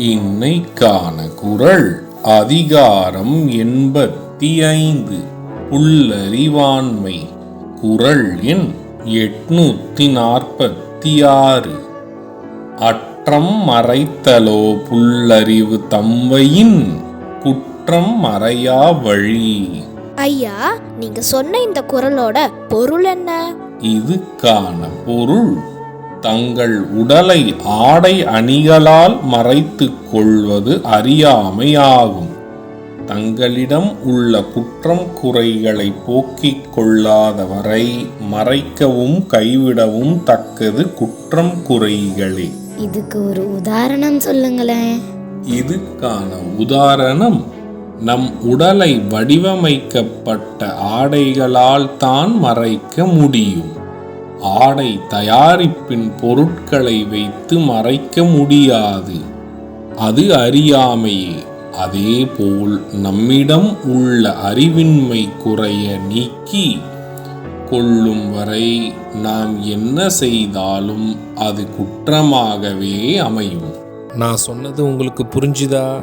இன்னைக்கான குறள் அதிகாரம் எண்பத்தி ஐந்து புல்லறிவாண்மை. குறள் எண் எட்நூத்தி நாற்பத்தி ஆறு அற்றம் மறைத்தலோ புல்லறிவு தம்வையின் குற்றம் மறையா வழி. ஐயா நீங்க சொன்ன இந்த குரலோட பொருள் என்ன? இதுக்கான பொருள் தங்கள் உடலை ஆடை அணிகளால் மறைத்துக் கொள்வது அறியாமையாகும். தங்களிடம் உள்ள குற்றம் குறைகளை போக்கிக் கொள்ளாதவரை மறைக்கவும் கைவிடவும் தக்கது குற்றம் குறைகளே. இதுக்கு ஒரு உதாரணம் சொல்லுங்களேன். இதுக்கான உதாரணம் நம் உடலை வடிவமைக்கப்பட்ட ஆடைகளால் தான் மறைக்க முடியும். ஆடை தயாரிப்பின் பொருட்களை வைத்து மறைக்க முடியாது. அது அறியாமையே. அதேபோல் நம்மிடம் உள்ள அறிவின்மை குறைய நீக்கி கொள்ளும் வரை நாம் என்ன செய்தாலும் அது குற்றமாகவே அமையும். நான் சொன்னது உங்களுக்கு புரிஞ்சுதா?